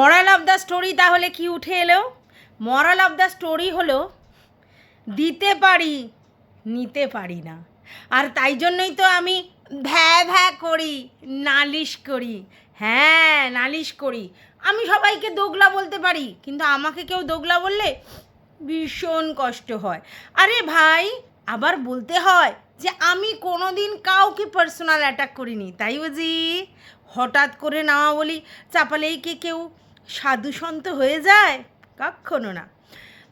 Moral of the story তাহলে কি উঠে এলো? মরাল অফ দ্য স্টোরি হলো, দিতে পারি, নিতে পারি না। আর তাই জন্যই তো আমি ভ্যা ভ্যা করি, নালিশ করি। হ্যাঁ নালিশ করি। আমি সবাইকে দোগলা বলতে পারি, কিন্তু আমাকে কেউ দোগলা বললে ভীষণ কষ্ট হয়। আরে ভাই, আবার বলতে হয় যে আমি কোনো দিন কাউকে পার্সোনাল অ্যাটাক করিনি। তাই বুঝি হঠাৎ করে নামা বলি চাপালেই কি কেউ সাধু সন্ত হয়ে যায়? কখনো না।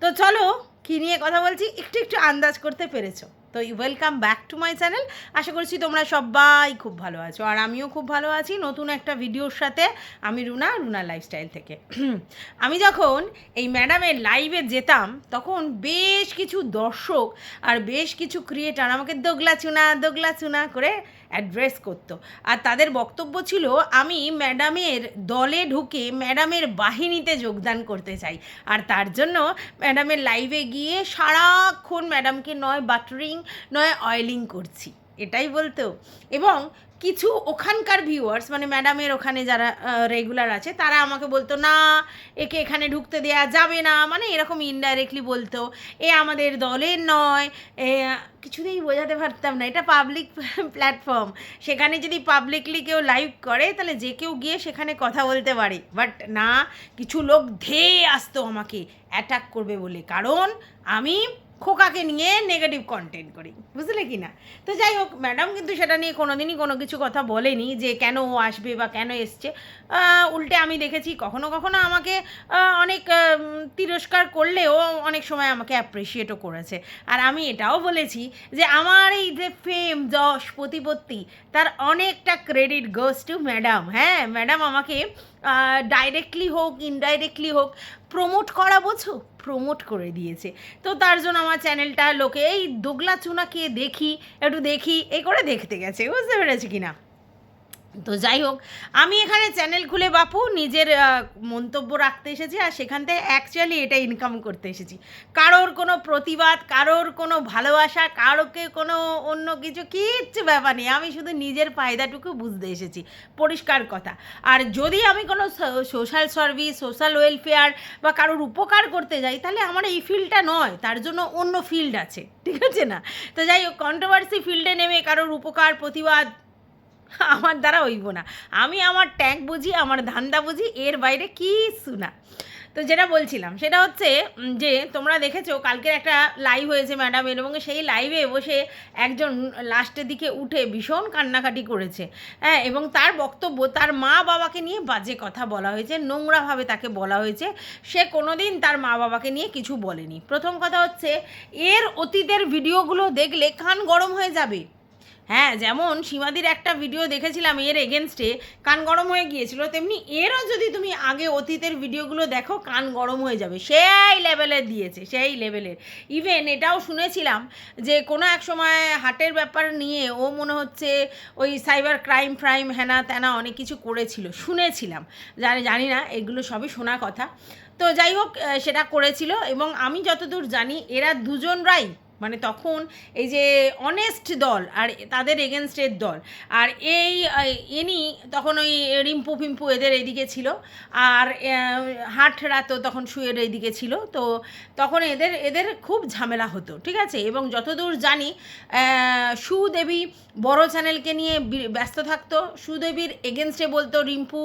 তো চলো, কী নিয়ে কথা বলছি? একটু একটু আন্দাজ করতে পেরেছ। তো welcome back to my channel আশা করছি তোমরা সবাই খুব ভালো আছো। আর আমিও খুব ভালো আছি নতুন একটা ভিডিওর সাথে আমি রুনা রুনা লাইফস্টাইল থেকে। আমি যখন এই ম্যাডামের লাইভে যেতাম, তখন বেশ কিছু দর্শক আর বেশ কিছু ক্রিয়েটার আমাকে দোগলা চুনা দোগলা চুনা করে অ্যাড্রেস করতো। আর তাদের বক্তব্য ছিল, আমি ম্যাডামের দলে ঢুকে ম্যাডামের বাহিনীতে যোগদান করতে চাই। আর তার জন্য ম্যাডামের লাইভে গিয়ে সারাক্ষণ ম্যাডামকে নয় বাটারিং, নয় অয়েলিং করছি। এটাই বলতো। এবং কিছু ওখানকার ভিউয়ার্স মানে ম্যাডামের ওখানে যারা রেগুলার আছে, তারা আমাকে বলতো, না, একে এখানে ঢুকতে দেয়া যাবে না। মানে এরকম ইনডাইরেক্টলি বলতো, এ আমাদের দলের নয়। এ, কিছুতেই বোঝাতে পারতাম না। এটা পাবলিক প্ল্যাটফর্ম সেখানে যদি পাবলিকলি কেউ লাইভ করে, তাহলে যে কেউ গিয়ে সেখানে কথা বলতে পারে। বাট না, কিছু লোক ধেয়ে আসতো আমাকে অ্যাটাক করবে বলে। কারণ, আমি খোকাকে নিয়ে নেগেটিভ কন্টেন্ট করি, বুঝলে কি না? তো যাই হোক ম্যাডাম কিন্তু সেটা নিয়ে কোনো দিনই কোনো কিছু কথা বলেনি যে কেন ও আসবে বা কেন এসছে। উল্টে আমি দেখেছি কখনো কখনো আমাকে অনেক তিরস্কার করলেও অনেক সময় আমাকে অ্যাপ্রিসিয়েটও করেছে। আর আমি এটাও বলেছি যে আমার এই যে ফেম যশ, প্রতিপত্তি, তার অনেকটা ক্রেডিট গোস টু ম্যাডাম হ্যাঁ ম্যাডাম আমাকে ডাইরেক্টলি হোক ইনডাইরেক্টলি হোক প্রমোট করা বোঝো? প্রমোট করে দিয়েছে। তো তার জন্য আমার চ্যানেলটা লোকে, এই দোগলা চুনাকে দেখি, একটু দেখি, এ করে দেখতে গেছে। বুঝতে পেরেছি কি না তো যাই হোক, আমি এখানে চ্যানেল খুলে বাপু, নিজের মন্তব্য রাখতে এসেছি আর সেখান থেকে অ্যাকচুয়ালি এটা ইনকাম করতে এসেছি। কারোর কোনো প্রতিবাদ, কারোর কোনো ভালোবাসা, কারোকে কোনো অন্য কিছু, কিচ্ছু ব্যাপার নেই। আমি শুধু নিজের ফায়দাটুকু বুঝতে এসেছি। পরিষ্কার কথা। আর যদি আমি কোনো সোশ্যাল সার্ভিস সোশ্যাল ওয়েলফেয়ার বা কারোর উপকার করতে যাই, তাহলে আমার এই ফিল্ডটা নয়। তার জন্য অন্য ফিল্ড আছে। ঠিক আছে না? তো যাই হোক কন্ট্রোভার্সি ফিল্ডে নেমে কারোর উপকার, প্রতিবাদ আমার দ্বারা হইব না। আমি আমার ট্যাঙ্ক বুঝি, আমার ধান্দা বুঝি, এর বাইরে কিছু না। তো যেটা বলছিলাম, সেটা হচ্ছে যে তোমরা দেখেছ, কালকের একটা লাইভ হয়েছে ম্যাডামের এবং সেই লাইভে বসে একজন লাস্টের দিকে উঠে ভীষণ কান্নাকাটি করেছে। হ্যাঁ এবং তার বক্তব্য, তার মা বাবাকে নিয়ে বাজে কথা বলা হয়েছে, নোংরাভাবে তাকে বলা হয়েছে। সে কোনো দিন তার মা বাবাকে নিয়ে কিছু বলেনি। প্রথম কথা হচ্ছে, এর অতীতের ভিডিওগুলো দেখলে কান গরম হয়ে যাবে। হ্যাঁ যেমন সীমাদির একটা ভিডিও দেখেছিলাম এর এগেনস্টে কান গরম হয়ে গিয়েছিল, তেমনি এরও যদি তুমি আগে অতীতের ভিডিওগুলো দেখো, কান গরম হয়ে যাবে। সেই লেভেলের দিয়েছে, সেই লেভেলের ইভেন এটাও শুনেছিলাম যে কোনো এক সময় হাটের ব্যাপার নিয়ে ও মনে হচ্ছে ওই সাইবার ক্রাইম ফ্রাইম হ্যানা ত্যানা অনেক কিছু করেছিল, শুনেছিলাম। জানি জানি না, এগুলো সবই শোনা কথা। তো যাই হোক সেটা করেছিল এবং আমি যতদূর জানি, এরা দুজনরাই মানে তখন এই যে অনেস্ট দল আর তাদের এগেনস্টের দল। আর এই ইনি তখন ওই রিম্পু ফিম্পু এদের এইদিকে ছিল। আর হাটরা তো তখন শুয়ের এইদিকে ছিল। তো তখন এদের এদের খুব ঝামেলা হতো, ঠিক আছে? এবং যতদূর জানি সুদেবী বড় চ্যানেলকে নিয়ে ব্যস্ত থাকতো। সুদেবীর এগেনস্টে বলতো রিম্পু,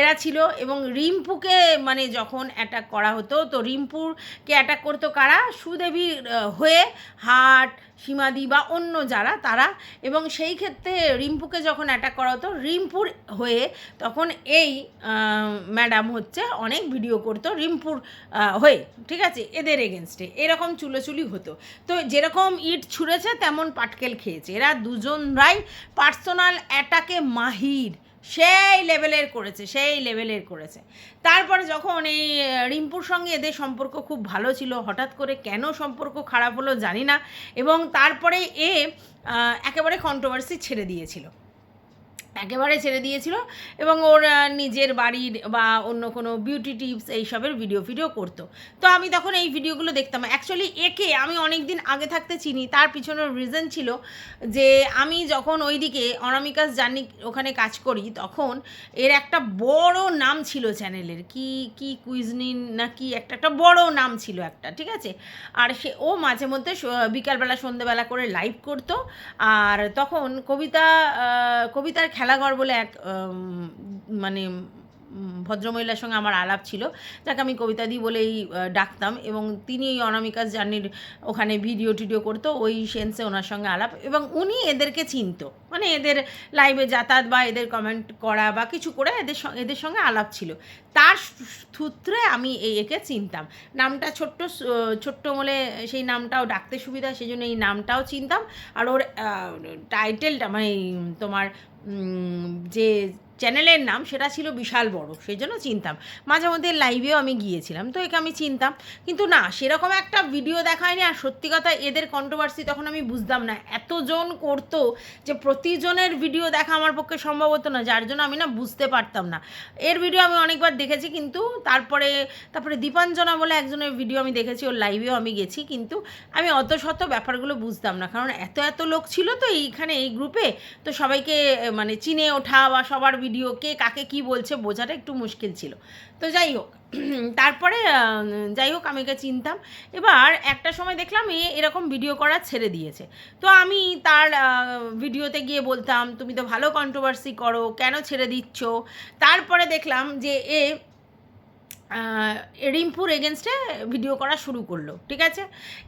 এরা ছিল। এবং রিম্পুকে মানে যখন অ্যাটাক করা হতো, তো রিম্পুরকে অ্যাটাক করতো কারা? সুদেবীর হয়ে হাট, সীমাদি বা অন্য যারা, তারা এবং সেই ক্ষেত্রে রিম্পুকে যখন অ্যাটাক করা হতো, রিম্পুর হয়ে তখন এই ম্যাডাম হচ্ছে অনেক ভিডিও করতো রিম্পুর হয়ে, ঠিক আছে? এদের এগেনস্টে এরকম চুলোচুলি হতো। তো যেরকম ইট ছুঁড়েছে, তেমন পাটকেল খেয়েছে। এরা দুজনরাই পার্সোনাল অ্যাটাকে মাহির। সেই লেভেলের করেছে, সেই লেভেলের করেছে। তারপরে যখন এই রিম্পুর সঙ্গে এদের সম্পর্ক খুব ভালো ছিল, হঠাৎ করে কেন সম্পর্ক খারাপ হলো জানি না, এবং তারপরে এ একেবারে কন্ট্রোভার্সি ছেড়ে দিয়েছিল। একেবারে ছেড়ে দিয়েছিল এবং ওর নিজের বাড়ির বা অন্য কোনো বিউটি টিপস এইসবের ভিডিও ভিডিও করতো। তো আমি তখন এই ভিডিওগুলো দেখতাম। অ্যাকচুয়ালি একে আমি অনেক দিন আগে থাকতে চিনি। তার পিছনের রিজন ছিল যে আমি যখন ওইদিকে অনামিকাস জার্নি ওখানে কাজ করি, তখন এর একটা বড় নাম ছিল চ্যানেলের কি কি কুইজনিন না কি একটা একটা বড় নাম ছিল একটা, ঠিক আছে? আর সে, ও মাঝে মধ্যে বিকালবেলা সন্ধেবেলা করে লাইভ করতো। আর তখন কবিতা কবিতার খেলাঘর বলে এক মানে ভদ্রমহিলার সঙ্গে আমার আলাপ ছিল, যাকে আমি কবিতাদি বলেই ডাকতাম এবং তিনি এই অনামিকাস জার্নির ওখানে ভিডিও টিডিও করতো, ওই সেন্সে ওনার সঙ্গে আলাপ এবং উনি এদেরকে চিনত। মানে এদের লাইভে যাতায়াত বা এদের কমেন্ট করা বা কিছু করে এদের এদের সঙ্গে আলাপ ছিল। তার সূত্রে আমি এই একে চিনতাম। নামটা ছোট্ট ছোট্ট বলে সেই নামটাও ডাকতে সুবিধা সেই জন্য এই নামটাও চিনতাম। আর ওর টাইটেলটা মানে তোমার যে চ্যানেলের নাম সেটা ছিল বিশাল বড় সেই জন্য চিনতাম। মাঝে মধ্যে লাইভেও আমি গিয়েছিলাম, তো একে আমি চিনতাম। কিন্তু না, সেরকম একটা ভিডিও দেখায়নি আর সত্যি কথা এদের কন্ট্রোভার্সি তখন আমি বুঝতাম না। এতজন করতো যে প্রতিজনের ভিডিও দেখা আমার পক্ষে সম্ভব হতো না, যার জন্য আমি না বুঝতে পারতাম না। এর ভিডিও আমি অনেকবার দেখেছি, কিন্তু তারপরে তারপরে দীপাঞ্জনা বলে একজনের ভিডিও আমি দেখেছি, ওর লাইভেও আমি গেছি, কিন্তু আমি অত শত ব্যাপারগুলো বুঝতাম না। কারণ এত এত লোক ছিল তো এইখানে, এই গ্রুপে তো সবাইকে মানে চিনে ওঠা বা সবার ভিডিও কে কাকে কি বলছে বোঝাটা একটু মুশকিল ছিল। তো যাই হোক, তারপরে যাই হোক, আমি একে চিনতাম। এবার একটা সময় দেখলাম এ এরকম ভিডিও করা ছেড়ে দিয়েছে। তো আমি তার ভিডিওতে গিয়ে বলতাম, তুমি তো ভালো কন্ট্রোভার্সি করো, কেন ছেড়ে দিচ্ছ? তারপরে দেখলাম যে এ রিম্পুর এগেনস্টে ভিডিও করা শুরু করল, ঠিক আছে?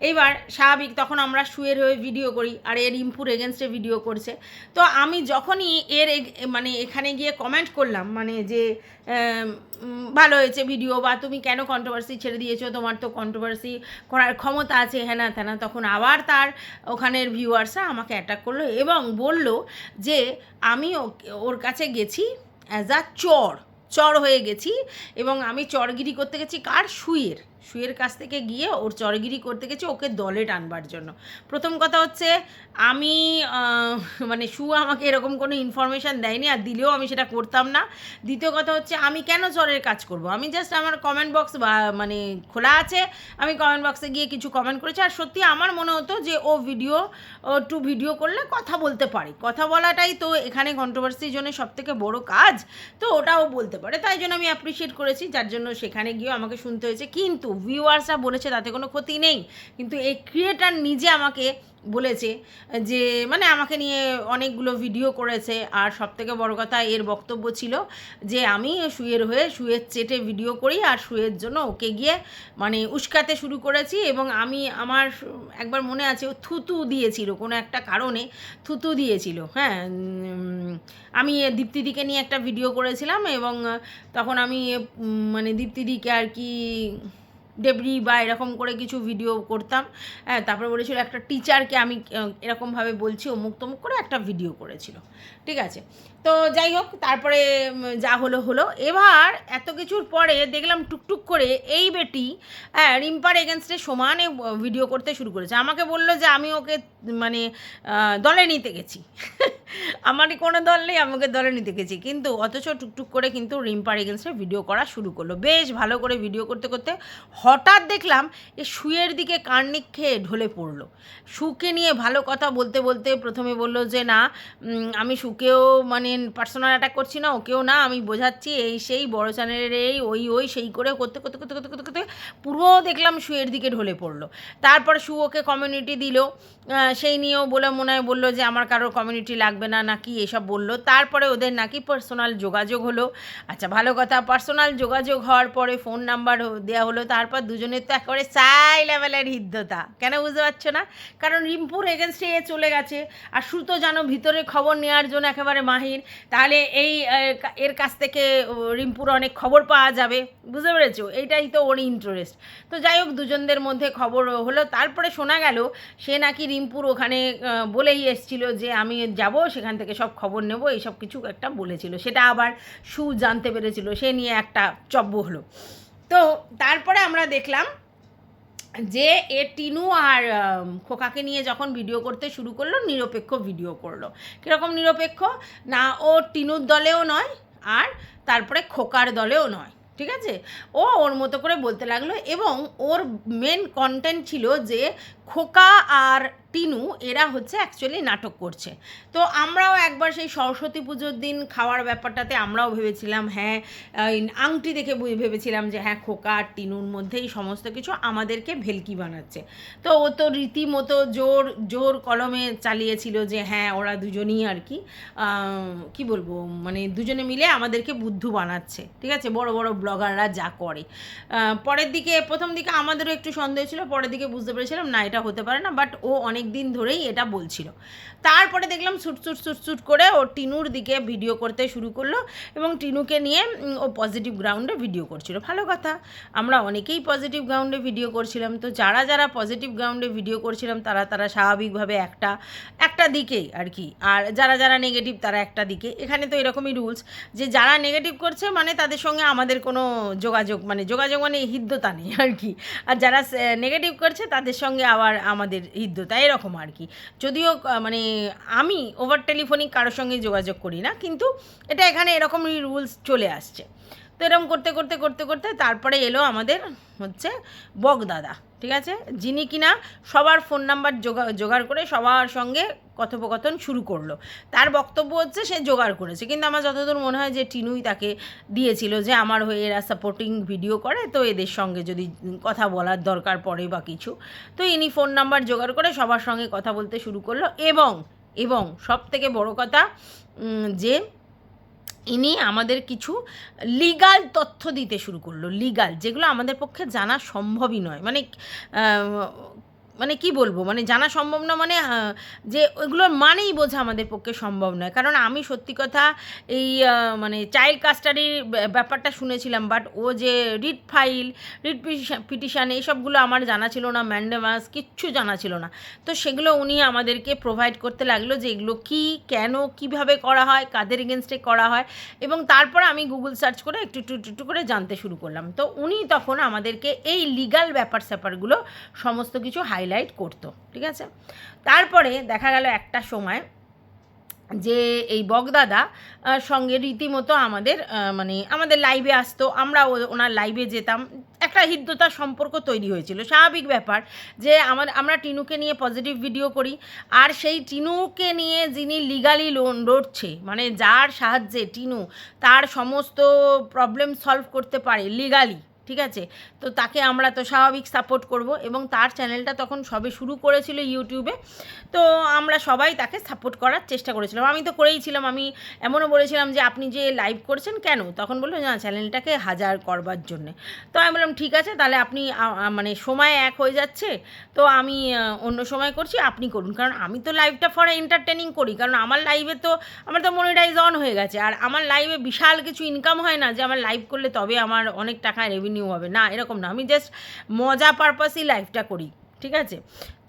এইবার স্বাভাবিক তখন আমরা শুয়ের হয়ে ভিডিও করি, আর এ রিম্পুর এগেনস্টে ভিডিও করছে। তো আমি যখনই এর মানে এখানে গিয়ে কমেন্ট করলাম মানে যে ভালো হয়েছে ভিডিও বা তুমি কেন কন্ট্রোভার্সি ছেড়ে দিয়েছ, তোমার তো কন্ট্রোভার্সি করার ক্ষমতা আছে হ্যানা ত্যানা তখন আবার তার ওখানের ভিউয়ার্সরা আমাকে অ্যাটাক করল এবং বলল যে, আমি ওর কাছে গেছি অ্যাজ আ চর। চর হয়ে গেছি এবং আমি চরগিরি করতে গেছি কার শুয়ের শুয়ের কাছ থেকে গিয়ে ওর চরগিরি করতে গেছি, ওকে দলে টানবার জন্য। প্রথম কথা হচ্ছে, আমি মানে শু আমাকে এরকম কোনো ইনফরমেশান দেয়নি আর দিলেও আমি সেটা করতাম না। দ্বিতীয় কথা হচ্ছে, আমি কেন চরের কাজ করব? আমি জাস্ট আমার কমেন্ট বক্স মানে খোলা আছে, আমি কমেন্ট বক্সে গিয়ে কিছু কমেন্ট করেছি। আর সত্যি আমার মনে হতো যে ও ভিডিও ও টু ভিডিও করলে কথা বলতে পারে। কথা বলাটাই তো এখানে কন্ট্রোভার্সির জন্য সবথেকে বড় কাজ, তো ওটাও বলতে পারে। তাই জন্য আমি অ্যাপ্রিসিয়েট করেছি, যার জন্য সেখানে গিয়েও আমাকে শুনতে হয়েছে। কিন্তু ভিউয়ার্সরা বলেছে, তাতে কোনো ক্ষতি নেই। কিন্তু এই ক্রিয়েটার নিজে আমাকে বলেছে যে মানে আমাকে নিয়ে অনেকগুলো ভিডিও করেছে। আর সবথেকে বড় কথা, এর বক্তব্য ছিল যে, আমি শুয়ের হয়ে শুয়ের চেটে ভিডিও করি আর শুয়ের জন্য ওকে গিয়ে মানে উস্কাতে শুরু করেছি এবং আমি আমার একবার মনে আছে, ও থুতু দিয়েছিল, কোনো একটা কারণে থুতু দিয়েছিল। হ্যাঁ আমি দীপ্তিদিকে নিয়ে একটা ভিডিও করেছিলাম এবং তখন আমি মানে দীপ্তিদিকে আর কি ডেবরি বা এরকম করে কিছু ভিডিও করতাম। হ্যাঁ তারপরে বলেছিল একটা টিচারকে আমি এরকমভাবে বলছি, অমুক তমুক করে একটা ভিডিও করেছিল। ঠিক আছে? তো যাই হোক, তারপরে যা হলো হলো। এবার এত কিছুর পরে দেখলাম টুকটুক করে এই বেটি হ্যাঁ রিম্পার এগেনস্টে সমানে ভিডিও করতে শুরু করেছে। আমাকে বলল যে, আমি ওকে মানে দলে নিতে গেছি। আমারই কোনো দল নেই আমাকে দলে নিতে গেছি। কিন্তু অথচ টুকটুক করে কিন্তু রিম্পার এগেনস্টে ভিডিও করা শুরু করল। বেশ ভালো করে ভিডিও করতে করতে হঠাৎ দেখলাম এ শুয়ের দিকে কার্নিক খেয়ে ঢলে পড়ল। সুকে নিয়ে ভালো কথা বলতে বলতে প্রথমে বলল যে, না আমি সুকেও মানে পার্সোনাল অ্যাটাক করছি না, ওকেও না, আমি বোঝাচ্ছি এই সেই বড় চ্যানেলের এই, ওই ওই, সেই করে করতে করতে করতে করতে করতে করতে পুরো দেখলাম শুয়ের দিকে ঢলে পড়ল। তারপর সু ওকে কমিউনিটি দিল। সেই নিয়েও বলে মনে হয় বলল যে, আমার কারোর কমিউনিটি লাগবে না, নাকি এসব বলল। তারপরে ওদের নাকি পার্সোনাল যোগাযোগ হলো। আচ্ছা ভালো কথা পার্সোনাল যোগাযোগ হওয়ার পরে ফোন নাম্বার দেওয়া হলো। তারপর দুজনের তো একেবারে চাই লেভেলের হৃদ্যতা। কেন বুঝতে পারছ না? কারণ রিম্পুর এগেনস্টে এ চলে গেছে, আর সুতো জানো ভিতরে খবর নেওয়ার জন্য একেবারে মাহির। তাহলে এই এর কাছ থেকে রিম্পুর অনেক খবর পাওয়া যাবে। বুঝতে পেরেছ? এইটাই তো ওর ইন্টারেস্ট তো যাই হোক, দুজনদের মধ্যে খবর হলো। তারপরে শোনা গেল, সে নাকি রিম্পুর ওখানে বলেই এসছিল যে আমি যাব, সেখান থেকে সব খবর নেব, এইসব কিছু একটা বলেছিল। সেটা আবার সু জানতে পেরেছিল। সে নিয়ে একটা চব্য হলো। তো তারপরে আমরা দেখলাম যে এ টিনু আর খোকাকে নিয়ে যখন ভিডিও করতে শুরু করল, নিরপেক্ষ ভিডিও করল। কীরকম নিরপেক্ষ? না, ও টিনুর দলেও নয় আর তারপরে খোকার দলেও নয়, ঠিক আছে? ও ওর মতো করে বলতে লাগল এবং ওর মেন কন্টেন্ট ছিল যে খোকা আর টিনু, এরা হচ্ছে অ্যাকচুয়ালি নাটক করছে। তো আমরাও একবার সেই সরস্বতী পুজোর দিন খাওয়ার ব্যাপারটাতে আমরাও ভেবেছিলাম হ্যাঁ আংটি দেখে ভেবেছিলাম যে হ্যাঁ খোকা আর টিনুর মধ্যেই সমস্ত কিছু আমাদেরকে ভেলকি বানাচ্ছে। তো ও তো রীতিমতো জোর জোর কলমে চালিয়েছিল যে হ্যাঁ ওরা দুজনই আর কি কি বলব মানে দুজনে মিলে আমাদেরকে বুদ্ধু বানাচ্ছে, ঠিক আছে? বড় বড় ব্লগাররা যা করে। পরের দিকে, প্রথম দিকে আমাদেরও একটু সন্দেহ ছিল, পরের দিকে বুঝতে পেরেছিলাম, না, এটা হতে পারে না বাট ও অনেক দিন ধরেই এটা বলছিল। তারপরে দেখলাম সুট সুট সুট সুট করে ও টিনুর দিকে ভিডিও করতে শুরু করল এবং টিনুকে নিয়ে ও পজিটিভ গ্রাউন্ডে ভিডিও করছিল। ভালো কথা, আমরা অনেকেই পজিটিভ গ্রাউন্ডে ভিডিও করছিলাম। তো যারা যারা পজিটিভ গ্রাউন্ডে ভিডিও করছিলাম, তারা তারা স্বাভাবিকভাবে একটা একটা দিকেই আর কি। আর যারা যারা নেগেটিভ তারা একটা দিকে। এখানে তো এরকমই রুলস যে যারা নেগেটিভ করছে মানে তাদের সঙ্গে আমাদের কোনো যোগাযোগ মানে যোগাযোগ মানে হৃদ্যতা নেই আর কি। আর যারা নেগেটিভ করছে তাদের সঙ্গে আবার আমাদের হৃদ্যতা। এরকম আর কি। যদিও মানে আমি ওভার টেলিফোনিক কারোর সঙ্গে যোগাযোগ করি না, কিন্তু এটা এখানে এরকমই রুলস চলে আসছে। তো এরকম করতে করতে করতে করতে তারপরে এলো আমাদের হচ্ছে বগদাদা, ঠিক আছে? যিনি কিনা সবার ফোন নাম্বার জোগা, জোগাড় করে সবার সঙ্গে কথোপকথন শুরু করল। তার বক্তব্য হচ্ছে সে জোগাড় করেছে। কিন্তু আমার যতদূর মনে হয় যে টিনুই তাকে দিয়েছিল যে আমার হয়ে এরা সাপোর্টিং ভিডিও করে, তো এদের সঙ্গে যদি কথা বলার দরকার পড়ে বা কিছু। তো ইনি ফোন নাম্বার জোগাড় করে সবার সঙ্গে কথা বলতে শুরু করল এবং এবং সব থেকে বড় কথা যে ইনি আমাদের কিছু লিগাল তথ্য দিতে শুরু করল লিগাল যেগুলো আমাদের পক্ষে জানা সম্ভবই নয়। মানে মানে কি বলব? মানে জানা সম্ভব না মানে যে ওইগুলোর মানেই বোঝা আমাদের পক্ষে সম্ভব নয়। কারণ আমি সত্যি কথা এই মানে চাইল্ড কাস্টাডির ব্যাপারটা শুনেছিলাম বাট ও যে রিট ফাইল রিট পিটিশান এইসবগুলো আমার জানা ছিল না ম্যান্ডেমাস কিচ্ছু জানা ছিল না। তো সেগুলো উনি আমাদেরকে প্রোভাইড করতে লাগল যে এগুলো কী, কেন, কীভাবে করা হয়, কাদের এগেনস্টে করা হয়, এবং তারপর আমি গুগল সার্চ করে একটু একটু একটু করে জানতে শুরু করলাম। তো উনি তখন আমাদেরকে এই লিগাল ব্যাপার স্যাপারগুলো সমস্ত কিছু হাইলাইট করতো, ঠিক আছে? তারপরে দেখা গেল একটা সময় যে এই বগদাদা সঙ্গে রীতিমতো আমাদের মানে আমাদের লাইভে আসতো, আমরা ওনার লাইভে যেতাম। একটা হৃদ্যতার সম্পর্ক তৈরি হয়েছিল, স্বাভাবিক ব্যাপার যে আমার, আমরা টিনুকে নিয়ে পজিটিভ ভিডিও করি, আর সেই টিনুকে নিয়ে যিনি লিগালি লোন লড়ছে মানে যার সাহায্যে টিনু তার সমস্ত প্রবলেম সলভ করতে পারে লিগালি ঠিক আছে? তো তাকে আমরা তো স্বাভাবিক সাপোর্ট করব এবং তার চ্যানেলটা তখন সবে শুরু করেছিল ইউটিউবে। তো আমরা সবাই তাকে সাপোর্ট করার চেষ্টা করেছিলাম। আমি তো করেইছিলাম আমি এমনও বলেছিলাম যে, আপনি যে লাইভ করছেন কেন? তখন বলল, না চ্যানেলটাকে হাজার করবার জন্যে। তো আমি বললাম, ঠিক আছে, তাহলে আপনি মানে সময় এক হয়ে যাচ্ছে। তো আমি অন্য সময় করছি, আপনি করুন। কারণ আমি তো লাইভটা ফর এন্টারটেনিং করি। কারণ আমার লাইভে তো, আমার তো মনিটাইজ অন হয়ে গেছে। আর আমার লাইভে বিশাল কিছু ইনকাম হয় না যে, আমার লাইভ করলে তবে আমার অনেক টাকা রেভিনিউ হবে। না, এরকম না। আমি জাস্ট মজা পারপাসই লাইভটা করি, ঠিক আছে?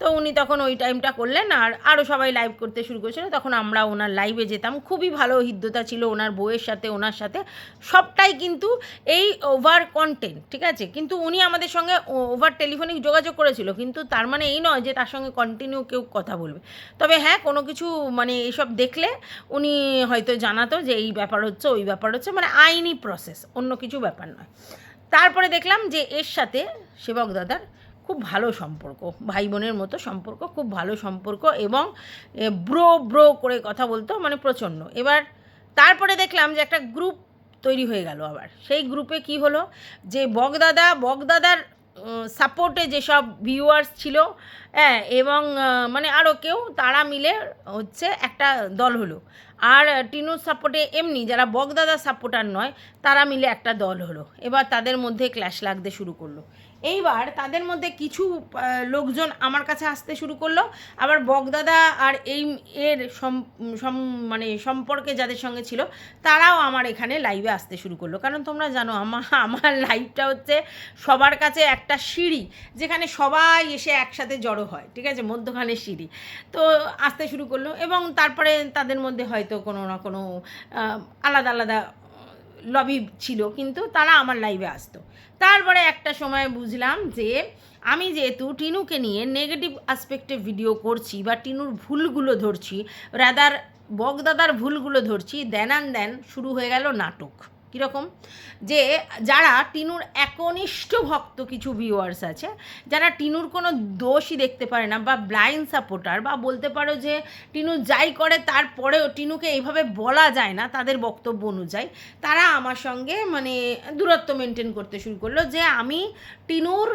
তো উনি তখন ওই টাইমটা করলেন আর আরও সবাই লাইভ করতে শুরু করেছিল। তখন আমরা ওনার লাইভে যেতাম। খুবই ভালো হৃদ্যতা ছিল ওনার বইয়ের সাথে, ওনার সাথে। সবটাই কিন্তু এই ওভার কন্টেন্ট ঠিক আছে? কিন্তু উনি আমাদের সঙ্গে ওভার টেলিফোনিক যোগাযোগ করেছিল। কিন্তু তার মানে এই নয় যে তার সঙ্গে কন্টিনিউ কেউ কথা বলবে। তবে হ্যাঁ কোনো কিছু মানে এইসব দেখলে উনি হয়তো জানাতো যে এই ব্যাপার হচ্ছে, ওই ব্যাপার হচ্ছে। মানে আইনি প্রসেস অন্য কিছু ব্যাপার নয়। তারপরে দেখলাম যে এর সাথে সেবক দাদার খুব ভালো সম্পর্ক, ভাই বোনের মতো সম্পর্ক, খুব ভালো সম্পর্ক এবং ব্রো ব্রো করে কথা বলতো মানে প্রচণ্ড এবার তারপরে দেখলাম যে একটা গ্রুপ তৈরি হয়ে গেল আবার। সেই গ্রুপে কি হলো? যে বগদাদা, বগদাদার সাপোর্টে যেসব ভিউয়ার্স ছিল হ্যাঁ এবং মানে আরও কেউ, তারা মিলে হচ্ছে একটা দল হলো। আর টিনুর সাপোর্টে এমনি, যারা বগদাদা সাপোর্টার নয়, তারা মিলে একটা দল হলো। এবার তাদের মধ্যে ক্ল্যাশ লাগতে শুরু করল। এইবার তাদের মধ্যে কিছু লোকজন আমার কাছে আসতে শুরু করল। আবার বগদাদা আর এই এর সম মানে সম্পর্কে যাদের সঙ্গে ছিল, তারাও আমার এখানে লাইভে আসতে শুরু করল। কারণ তোমরা জানো আমার আমার লাইভটা হচ্ছে সবার কাছে একটা সিঁড়ি, যেখানে সবাই এসে একসাথে জড়ো হয়, ঠিক আছে? মধ্যখানে সিঁড়ি। তো আসতে শুরু করল এবং তারপরে তাদের মধ্যে হয়তো কোনো না কোনো আলাদা আলাদা লবি ছিল, কিন্তু তারা আমার লাইভে আসতো। তারপরে একটা সময় বুঝলাম যে, আমি যেহেতু টিনুকে নিয়ে নেগেটিভ আসপেক্টে ভিডিও করছি বা টিনুর ভুলগুলো ধরছি রাদার বগদাদার ভুলগুলো ধরছি দেন আন দেন শুরু হয়ে গেল নাটক। কীরকম? যে যারা টিনুর একনিষ্ঠ ভক্ত কিছু ভিউয়ার্স আছে, যারা টিনুর কোনো দোষই দেখতে পারে না বা ব্লাইন্ড সাপোর্টার বা বলতে পারো যে টিনু যাই করে তারপরেও টিনুকে এইভাবে বলা যায় না তাদের বক্তব্য অনুযায়ী, তারা আমার সঙ্গে মানে দূরত্ব মেনটেন করতে শুরু করল যে আমি টিনুর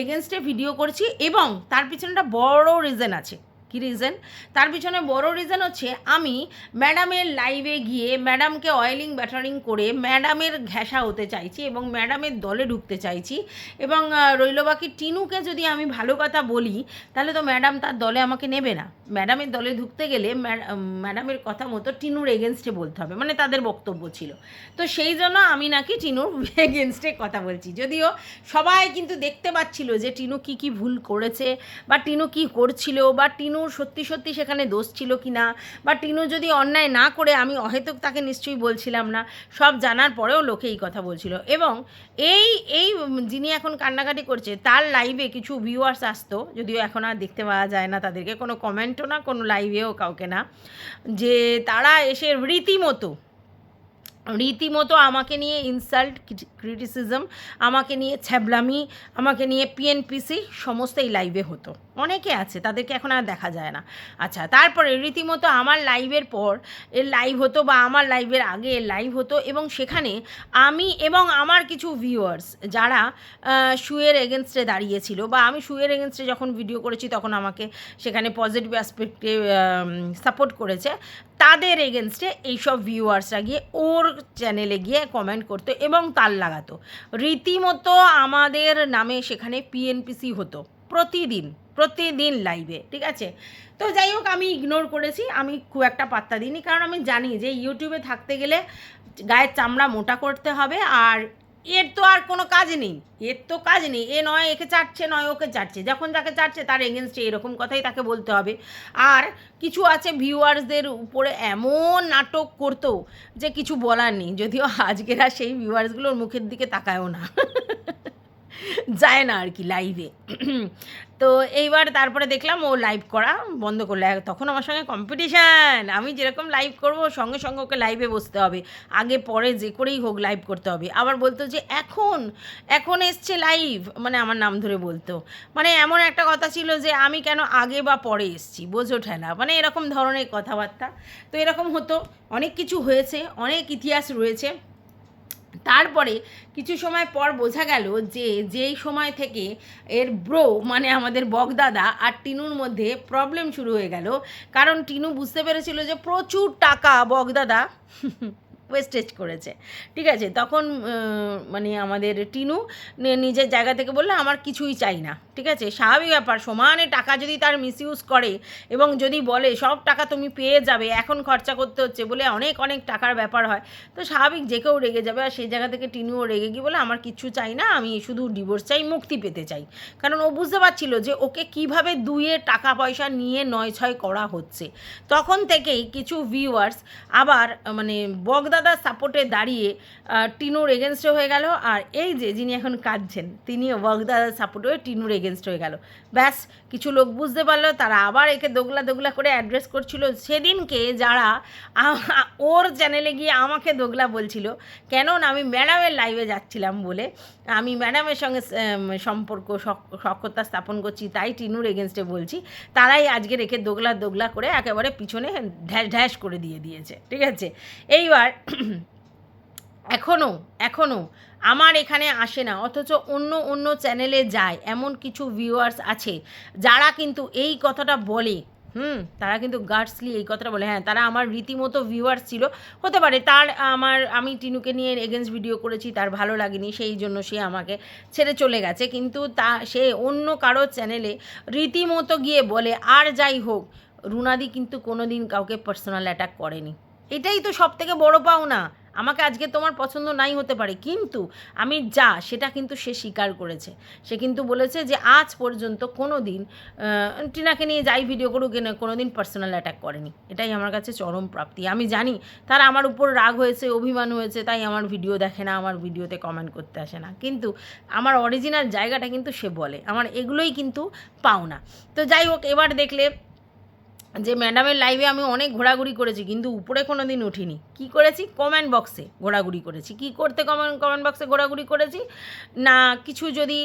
এগেনস্টে ভিডিও করছি এবং তার পিছনে একটা বড় রিজন আছে। কী রিজন তার পিছনে বড় রিজন হচ্ছে, আমি ম্যাডামের লাইভে গিয়ে ম্যাডামকে অয়েলিং ব্যাটারিং করে ম্যাডামের ঘেঁষা হতে চাইছি এবং ম্যাডামের দলে ঢুকতে চাইছি এবং রইল বাকি টিনুকে যদি আমি ভালো কথা বলি, তাহলে তো ম্যাডাম তার দলে আমাকে নেবে না। ম্যাডামের দলে ঢুকতে গেলে ম্যাডামের কথা মতো টিনুর এগেনস্টে বলতে হবে মানে তাদের বক্তব্য ছিল। তো সেই জন্য আমি নাকি টিনুর এগেনস্টে কথা বলছি। যদিও সবাই কিন্তু দেখতে পাচ্ছিল যে টিনু কি কি ভুল করেছে বা টিনু কি করছিল বা টিনুর সত্যি সত্যি সেখানে দোষ ছিল কি না? বা টিনু যদি অন্যায় না করে, আমি অহেতুক তাকে নিশ্চয়ই বলছিলাম না। সব জানার পরেও লোকে এই কথা বলছিল। এবং এই এই যিনি এখন কান্নাকাটি করছে, তার লাইভে কিছু ভিউয়ার্স আসতো, যদিও এখন আর দেখতে পাওয়া যায় না তাদেরকে। কোনো কমেন্টও না, কোনো লাইভেও কাউকে না। যে তারা এসে রীতিমতো রীতিমতো আমাকে নিয়ে ইনসাল্ট ক্রিটিসিজম আমাকে নিয়ে ছ্যাবলামি, আমাকে নিয়ে পিএনপিসি সমস্ত এই লাইভে হতো। অনেকে আছে, তাদেরকে এখন আর দেখা যায় না। আচ্ছা তারপরে রীতিমতো আমার লাইভের পর এর লাইভ হতো বা আমার লাইভের আগে এর লাইভ হতো এবং সেখানে আমি এবং আমার কিছু ভিউয়ার্স যারা শুয়ের এগেনস্টে দাঁড়িয়েছিল বা আমি শুয়ের এগেনস্টে যখন ভিডিও করেছি তখন আমাকে সেখানে পজিটিভ অ্যাসপেক্টে সাপোর্ট করেছে। তাদের এগেনস্টে এইসব ভিউয়ার্সরা গিয়ে ওর চ্যানেলে গিয়ে কমেন্ট করতো এবং তাল লাগাতো। রীতিমতো আমাদের নামে সেখানে পিএনপিসি হতো। প্রতিদিন প্রতিদিন লাইভে ঠিক আছে? তো যাই হোক, আমি ইগনোর করেছি। আমি খুব একটা পাত্তা দিইনি। কারণ আমি জানি যে ইউটিউবে থাকতে গেলে গায়ের চামড়া মোটা করতে হবে আর এর তো আর কোনো কাজ নেই। এর তো কাজ নেই। এ নয়, একে চাটছে, নয়, ওকে চাটছে। যখন যাকে চাটছে তার এগেনস্টে এরকম কথাই তাকে বলতে হবে। আর কিছু আছে ভিউয়ার্সদের উপরে এমন নাটক করতো যে কিছু বলার নেই। যদিও আজকেরা সেই ভিউয়ার্সগুলোর মুখের দিকে তাকায়ও না। যায় না আর কি লাইভে তো এইবার তারপরে দেখলাম ও লাইভ করা বন্ধ করল। তখন আমার সঙ্গে কম্পিটিশান আমি যেরকম লাইভ করব, সঙ্গে সঙ্গে ওকে লাইভে বসতে হবে। আগে, পরে যে করেই হোক লাইভ করতে হবে। আবার বলতো যে, এখন এখন এসছে লাইভ মানে আমার নাম ধরে বলতো। মানে এমন একটা কথা ছিল যে, আমি কেন আগে বা পরে এসছি? বোঝো ঠেলা মানে এরকম ধরনের কথাবার্তা। তো এরকম হতো। অনেক কিছু হয়েছে, অনেক ইতিহাস রয়েছে। তারপরে কিছু সময় পর বোঝা গেল যে যেই সময় থেকে এর ব্রো মানে আমাদের বগদাদা আর টিনুর মধ্যে প্রবলেম শুরু হয়ে গেল। কারণ টিনু বুঝতে পেরেছিল যে প্রচুর টাকা বগদাদা। ওয়েস্টেজ করেছে। ঠিক আছে? তখন মানে আমাদের টিনু নিজের জায়গা থেকে বলল, আমার কিছুই চাই না। ঠিক আছে? স্বাভাবিক ব্যাপার। সমানে টাকা যদি তার মিসইউজ করে এবং যদি বলে, সব টাকা তুমি পেয়ে যাবে, এখন খরচা করতে হচ্ছে, বলে অনেক অনেক টাকার ব্যাপার হয়। তো স্বাভাবিক যে কেউ রেগে যাবে আর সেই জায়গা থেকে টিনুও রেগে গিয়ে বলে, আমার কিচ্ছু চাই না, আমি শুধু ডিভোর্স চাই, মুক্তি পেতে চাই। কারণ ও বুঝতে পারছিল যে ওকে কীভাবে দুয়ে টাকা পয়সা নিয়ে নয় ছয় করা হচ্ছে। তখন থেকেই কিছু ভিউয়ার্স আবার মানে মানে বগদাদার সাপোর্টে দাঁড়িয়ে টিনুর এগেনস্টে হয়ে গেল। আর এই যে যিনি এখন কাঁদছেন, তিনিও বগদাদার সাপোর্ট হয়ে টিনুর এগেনস্ট হয়ে গেল। ব্যাস, কিছু লোক বুঝতে পারল, তারা আবার একে দোগলা দোগলা করে অ্যাড্রেস করছিল। সেদিনকে যারা ওর চ্যানেলে গিয়ে আমাকে দোগলা বলছিল কেন আমি ম্যাডামের লাইভে যাচ্ছিলাম বলে। আমি ম্যাডামের সঙ্গে সম্পর্ক সক- সখ্যতা স্থাপন করছি, তাই টিনুর এগেনস্টে বলছি। তারাই আজকে রেখে দোগলা দোগলা করে একেবারে পিছনে ঢ্যাস ঢ্যাস করে দিয়ে দিয়েছে, ঠিক আছে? এইবার এখনও এখনও আমার এখানে আসে না, অথচ অন্য অন্য চ্যানেলে যায়, এমন কিছু ভিউয়ার্স আছে, যারা কিন্তু এই কথাটা বলে হুম, তারা কিন্তু গার্ডসলি এই কথাটা বলে। হ্যাঁ তারা আমার রীতিমতো ভিউয়ার্স ছিল। হতে পারে তার আমার, আমি টিনুকে নিয়ে এগেনস্ট ভিডিও করেছি, তার ভালো লাগেনি, সেই জন্য সে আমাকে ছেড়ে চলে গেছে। কিন্তু তা, সে অন্য কারও চ্যানেলে রীতিমতো গিয়ে বলে, আর যাই হোক, রুনাদি কিন্তু কোনো দিন কাউকে পার্সোনাল অ্যাটাক করেনি। এটাই তো সব থেকে বড় পাওনা। আমাকে আজকে তোমার পছন্দ নাই হতে পারে, কিন্তু আমি যা, সেটা কিন্তু সে স্বীকার করেছে। সে কিন্তু বলেছে যে আজ পর্যন্ত কোনো দিন টিনাকে নিয়ে যাই ভিডিও করুক না কোনো দিন পার্সোনাল অ্যাটাক করেনি। এটাই আমার কাছে চরম প্রাপ্তি। আমি জানি তার আমার উপর রাগ হয়েছে, অভিমান হয়েছে, তাই আমার ভিডিও দেখে না, আমার ভিডিওতে কমেন্ট করতে আসে না। কিন্তু আমার অরিজিনাল জায়গাটা কিন্তু সে বলে। আমার এগুলোই কিন্তু পাও না তো যাই হোক, এবার দেখলে যে ম্যাডামের লাইভে আমি অনেক ঘোরাঘুরি করেছি, কিন্তু উপরে কোনো দিন উঠিনি। কী করেছি? কমেন্ট বক্সে ঘোরাঘুরি করেছি। কি করতে কমেন্ট কমেন্ট বক্সে ঘোরাঘুরি করেছি? না, কিছু যদি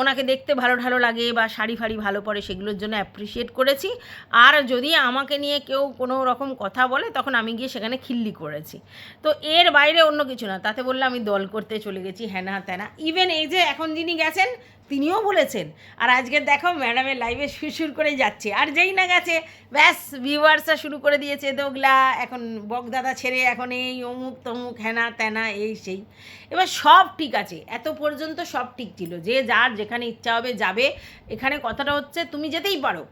ওনাকে দেখতে ভালো ভালো লাগে বা শাড়ি ফাড়ি ভালো পরে সেগুলোর জন্য অ্যাপ্রিসিয়েট করেছি। আর যদি আমাকে নিয়ে কেউ কোনো রকম কথা বলে, তখন আমি গিয়ে সেখানে খিল্লি করেছি। তো এর বাইরে অন্য কিছু না। তাতে বললে আমি দল করতে চলে গেছি, হ্যানা ত্যানা। ইভেন এই যে এখন যিনি গেছেন তিনিও বলেছেন। আর আজকে দেখো ম্যাডামের লাইভে সুর করে যাচ্ছে। আর যেই না গেছে, ব্যাস ভিউয়ার্সরা শুরু করে দিয়েছে দোগলা। এখন বকদাদা ছেড়ে এখন এই অমুক তমুক হ্যানা ত্যানা এই সেই। এবার সব ঠিক আছে। এত পর্যন্ত সব ঠিক ছিল। যে যার যেখানে ইচ্ছা হবে যাবে। এখানে কথাটা হচ্ছে, তুমি যেতেই পারো।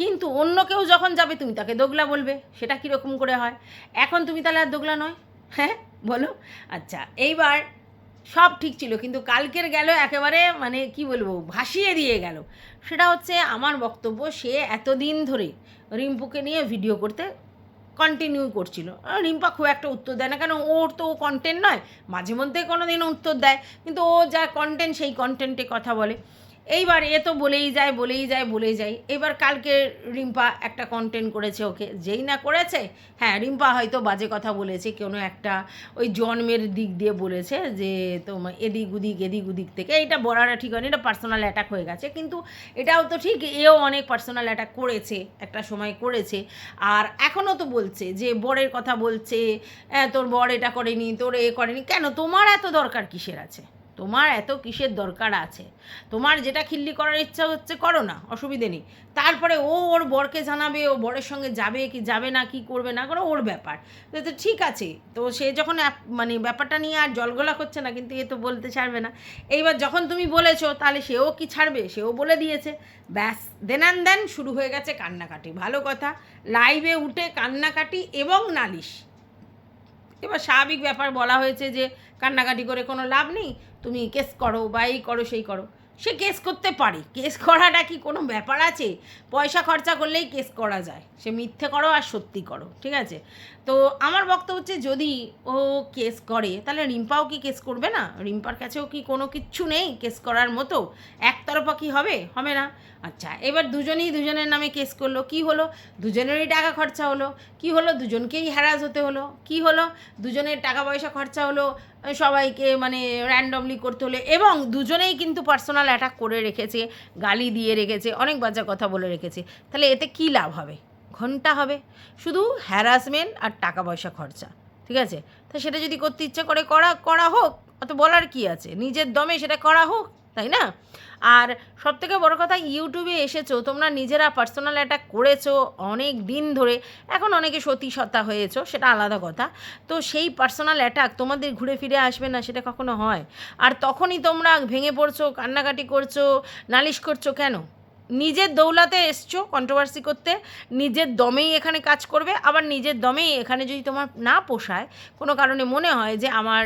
কিন্তু অন্য কেউ যখন যাবে, তুমি তাকে দোগলা বলবে। সেটা কীরকম করে হয়? এখন তুমি তাহলে আর দোগলা নয়। হ্যাঁ বলো। আচ্ছা এইবার সব ঠিক ছিল, কিন্তু কালকের গেল একেবারে মানে কি বলব, ভাসিয়ে দিয়ে গেল। সেটা হচ্ছে আমার বক্তব্য, সে এতদিন ধরে রিম্পুকে নিয়ে ভিডিও করতে কন্টিনিউ করছিল। রিম্পা খুব একটা উত্তর দেয় না, কেন ওর তো কন্টেন্ট নয়, মাঝে মধ্যে কোনো দিন উত্তর দেয়, কিন্তু ও যা কন্টেন্ট সেই কন্টেন্টে কথা বলে। এইবার এ তো বলেই যায় বলেই যায় বলেই যায়। এবার কালকে রিম্পা একটা কন্টেন্ট করেছে ওকে। যেই না করেছে হ্যাঁ রিম্পা হয়তো বাজে কথা বলেছে কোনো একটা ওই জন্মের দিক দিয়ে বলেছে যে তোমার এদিক উদিক এদিক উদিক থেকে। এটা বলাটা ঠিক হয়নি এটা পার্সোনাল অ্যাটাক হয়ে গেছে। কিন্তু এটাও তো ঠিক এও অনেক পার্সোনাল অ্যাটাক করেছে একটা সময় করেছে। আর এখনও তো বলছে যে বরের কথা বলছে "হ্যাঁ, তোর বর এটা করেনি তোর এ করেনি। কেন? তোমার এত দরকার কিসের আছে? তোমার এত কিসের দরকার আছে? তোমার যেটা খিল্লি করার ইচ্ছা হচ্ছে করো না, অসুবিধে নেই। তারপরে ও ওর বরকে জানাবে, ও বরের সঙ্গে যাবে কি যাবে না, কি করবে না করো, ওর ব্যাপার। তো ঠিক আছে, তো সে যখন মানে ব্যাপারটা নিয়ে আর জলগোলা করছে না, কিন্তু এ তো বলতে ছাড়বে না। এইবার যখন তুমি বলেছ, তাহলে সেও কি ছাড়বে? সেও বলে দিয়েছে। ব্যাস, দেন অ্যান্ড দেন শুরু হয়ে গেছে কান্নাকাটি। ভালো কথা, লাইভে উঠে কান্নাকাটি এবং নালিশ। এবার স্বাভাবিক ব্যাপার বলা হয়েছে যে কান্নাকাটি করে কোনো লাভ নেই, তুমি কেস করো বা এই করো, সেই করো। সে কেস করতে পারে, কেস করাটা কি কোনো ব্যাপার আছে? পয়সা খরচা করলেই কেস করা যায়। সে মিথ্যে করো আর সত্যি করো, ঠিক আছে? তো আমার বক্তব্য হচ্ছে, যদি ও কেস করে, তাহলে রিম্পাও কি কেস করবে না? রিম্পার কাছেও কি কোনো কিচ্ছু নেই কেস করার মতো? একতরফা কি হবে? হবে না। আচ্ছা এবার দুজনেই দুজনের নামে কেস করল। কি হলো? দুজনেরই টাকা খরচা হলো। কি হলো? দুজনকেই হ্যারাস হতে হলো। কি হলো? দুজনের টাকা পয়সা খরচা হলো। সবাইকে মানে র্যান্ডমলি করতে হলো। এবং দুজনেই কিন্তু পার্সোনাল অ্যাটাক করে রেখেছে, গালি দিয়ে রেখেছে, অনেক বাজে কথা বলে রেখেছে। তাহলে এতে কী লাভ হবে? ঘণ্টা হবে। শুধু হ্যারাসমেন্ট আর টাকা পয়সা খরচা, ঠিক আছে? তা সেটা যদি করতে ইচ্ছা করে, করা করা হোক, অত বলার কি আছে? নিজের দমে সেটা করা হোক, তাই না? আর সব থেকে বড়ো কথা ইউটিউবে এসেছ, তোমরা নিজেরা পার্সোনাল অ্যাটাক করেছ অনেক দিন ধরে, এখন অনেকে সতী সত্তা হয়েছো, সেটা আলাদা কথা। তো সেই পার্সোনাল অ্যাটাক তোমাদের ঘুরে ফিরে আসবে না, সেটা কখনো হয়? আর তখনই তোমরা ভেঙে পড়ছো, কান্নাকাটি করছ, নালিশ করছ কেন? নিজের দৌলাতে এসছো কন্ট্রোভার্সি করতে, নিজের দমেই এখানে কাজ করবে, আবার নিজের দমেই এখানে যদি তোমার না পোষায়, কোনো কারণে মনে হয় যে আমার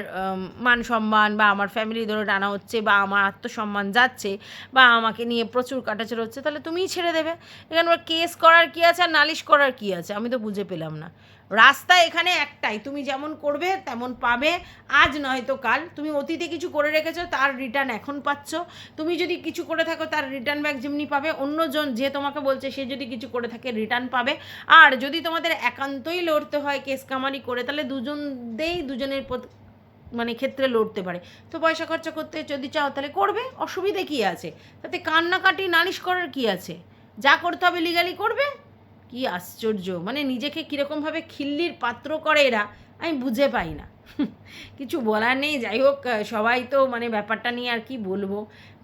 মান সম্মান বা আমার ফ্যামিলি ধরে টানা হচ্ছে বা আমার আত্মসম্মান যাচ্ছে বা আমাকে নিয়ে প্রচুর কাটাচড় হচ্ছে, তাহলে তুমিই ছেড়ে দেবে। এখানে ওর কেস করার কী আছে আর নালিশ করার কী আছে? আমি তো বুঝে পেলাম না। রাস্তা এখানে একটাই। তুমি যেমন করবে, তেমন পাবে। আজ নয়তো কাল। তুমি অতীতে কিছু করে রেখেছো, তার রিটার্ন এখন পাচ্ছ। তুমি যদি কিছু করে থাকো, তার রিটার্ন ব্যাক যেমনি পাবে। অন্যজন যে তোমাকে বলছে, সে যদি কিছু করে থাকে রিটার্ন পাবে। আর যদি তোমাদের একান্তই লড়তে হয়, কেস কামারি করে, তাহলে দুজন দুজনদেই দুজনের মানে ক্ষেত্রে লড়তে পারে। তো পয়সা খরচা করতে যদি চাও, তাহলে করবে। অসুবিধে কী আছে? তাতে কান্নাকাটি, নালিশ করার কী আছে? যা করতে হবে লিগালি করবে। কি আশ্চর্য। মানে নিজেকে কীরকমভাবে খিল্লির পাত্র করে এরা, আমি বুঝে পাই না। কিছু বলার নেই, যাই হোক সবাই তো মানে ব্যাপারটা নিয়ে আর কি বলব।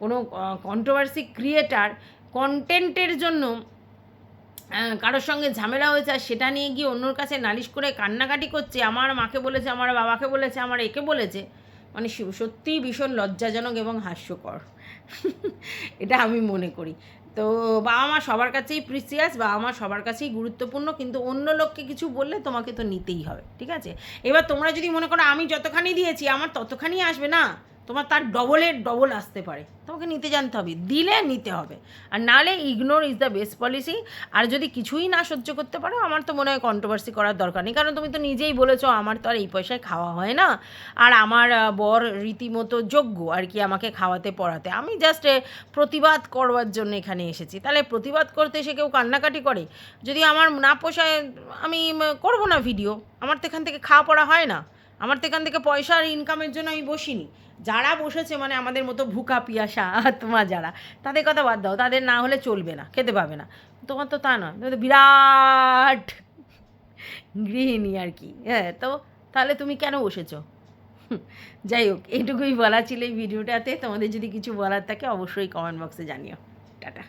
কোনো কন্ট্রোভার্সি ক্রিয়েটার কন্টেন্টের জন্য কারোর সঙ্গে ঝামেলা হয়েছে আর সেটা নিয়ে গিয়ে অন্যর কাছে নালিশ করে কান্নাকাটি করছে, আমার মাকে বলেছে, আমার বাবাকে বলেছে, আমার একে বলেছে মানে সত্যিই ভীষণ লজ্জাজনক এবং হাস্যকর। এটা আমি মনে করি। তো বাবা মা সবার কাছেই প্রিসিয়াস বাবা মা সবার কাছেই গুরুত্বপূর্ণ, কিন্তু অন্য লোককে কিছু বললে তোমাকে তো নিতেই হবে, ঠিক আছে? এবার তোমরা যদি মনে করো আমি যতখানি দিয়েছি, আমার ততখানি আসবে না? তোমার তার ডবলের ডবল আসতে পারে। তোমাকে নিতে জানতে হবে, দিলে নিতে হবে। আর নালে ignore is the best policy আর যদি কিছুই না সহ্য করতে পারো, আমার তো মনে হয় কন্ট্রোভার্সি করার দরকার নেই। কারণ তুমি তো নিজেই বলেছ, আমার তো আর এই পয়সায় খাওয়া হয় না। আর আমার বর রীতিমতো যোগ্য আর কি আমাকে খাওয়াতে, পড়াতে। আমি জাস্ট প্রতিবাদ করবার জন্য এখানে এসেছি। তাহলে প্রতিবাদ করতে এসে কেউ কান্নাকাটি করে? যদি আমার না পোষায়, আমি করব না ভিডিও আমার তো এখান থেকে খাওয়া পড়া হয় না। আমার তো এখান থেকে পয়সা আর ইনকামের জন্য আমি বসিনি। যারা বসেছে মানে আমাদের মতো ভুকা পিয়াসা আত্মা যারা, তাদের কথা বাদ দাও, তাদের না হলে চলবে না, খেতে পাবে না। তোমার তো তা নয় তো বিরাট গৃহিণী আর কি। হ্যাঁ তো তাহলে তুমি কেন বসেছো? যাই হোক, এইটুকুই বলা ছিল এই ভিডিওটাতে। তোমাদের যদি কিছু বলার থাকে, অবশ্যই কমেন্ট বক্সে জানিও। টাটা।